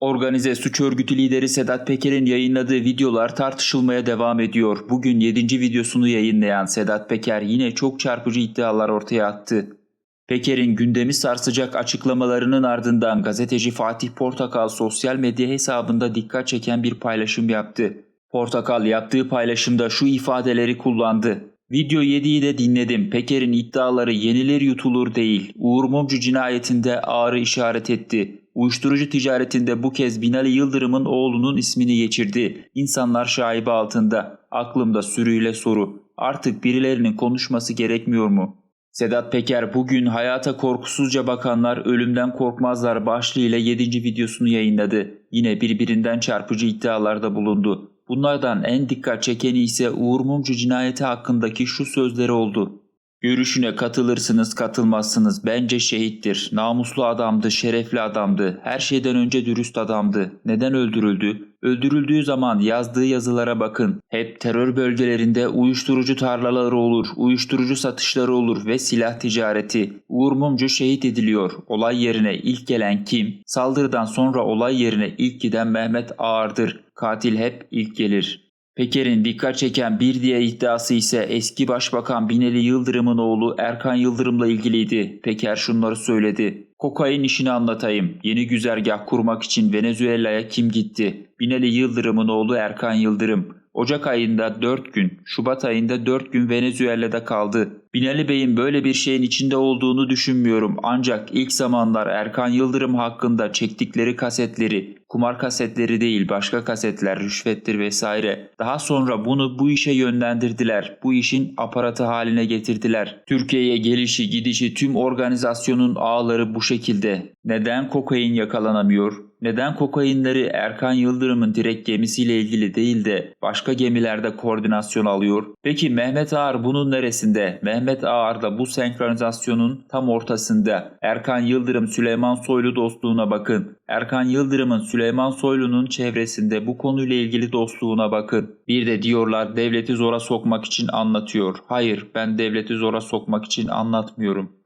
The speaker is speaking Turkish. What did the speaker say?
Organize suç örgütü lideri Sedat Peker'in yayınladığı videolar tartışılmaya devam ediyor. Bugün 7. videosunu yayınlayan Sedat Peker yine çok çarpıcı iddialar ortaya attı. Peker'in gündemi sarsacak açıklamalarının ardından gazeteci Fatih Portakal sosyal medya hesabında dikkat çeken bir paylaşım yaptı. Portakal yaptığı paylaşımda şu ifadeleri kullandı. Video 7'yi de dinledim. Peker'in iddiaları yenilir yutulur değil. Uğur Mumcu cinayetinde ağrı işaret etti. Uyuşturucu ticaretinde bu kez Binali Yıldırım'ın oğlunun ismini geçirdi. İnsanlar şaibe altında. Aklımda sürüyle soru. Artık birilerinin konuşması gerekmiyor mu? Sedat Peker bugün hayata korkusuzca bakanlar ölümden korkmazlar başlığıyla 7. videosunu yayınladı. Yine birbirinden çarpıcı iddialarda bulundu. Bunlardan en dikkat çekeni ise Uğur Mumcu cinayeti hakkındaki şu sözleri oldu. Görüşüne katılırsınız katılmazsınız bence şehittir. Namuslu adamdı, şerefli adamdı. Her şeyden önce dürüst adamdı. Neden öldürüldü? Öldürüldüğü zaman yazdığı yazılara bakın. Hep terör bölgelerinde uyuşturucu tarlaları olur, uyuşturucu satışları olur ve silah ticareti. Uğur Mumcu şehit ediliyor. Olay yerine ilk gelen kim? Saldırıdan sonra olay yerine ilk giden Mehmet Ağar'dır. Katil hep ilk gelir. Peker'in dikkat çeken bir diğer iddiası ise eski başbakan Binali Yıldırım'ın oğlu Erkan Yıldırım'la ilgiliydi. Peker şunları söyledi. Kokain işini anlatayım. Yeni güzergah kurmak için Venezuela'ya kim gitti? Binali Yıldırım'ın oğlu Erkan Yıldırım. Ocak ayında 4 gün, Şubat ayında 4 gün Venezuela'da kaldı. Binali Bey'in böyle bir şeyin içinde olduğunu düşünmüyorum ancak ilk zamanlar Erkan Yıldırım hakkında çektikleri kasetleri, kumar kasetleri değil başka kasetler, rüşvettir vesaire. Daha sonra bunu bu işe yönlendirdiler. Bu işin aparatı haline getirdiler. Türkiye'ye gelişi gidişi tüm organizasyonun ağları bu şekilde. Neden kokain yakalanamıyor? Neden kokainleri Erkan Yıldırım'ın direkt gemisiyle ilgili değil de başka gemilerde koordinasyon alıyor? Peki Mehmet Ağar bunun neresinde? Mehmet Ağar da bu senkronizasyonun tam ortasında. Erkan Yıldırım Süleyman Soylu dostluğuna bakın. Erkan Yıldırım'ın Süleyman Soylu'nun çevresinde bu konuyla ilgili dostluğuna bakın. Bir de diyorlar devleti zora sokmak için anlatıyor. Hayır ben devleti zora sokmak için anlatmıyorum.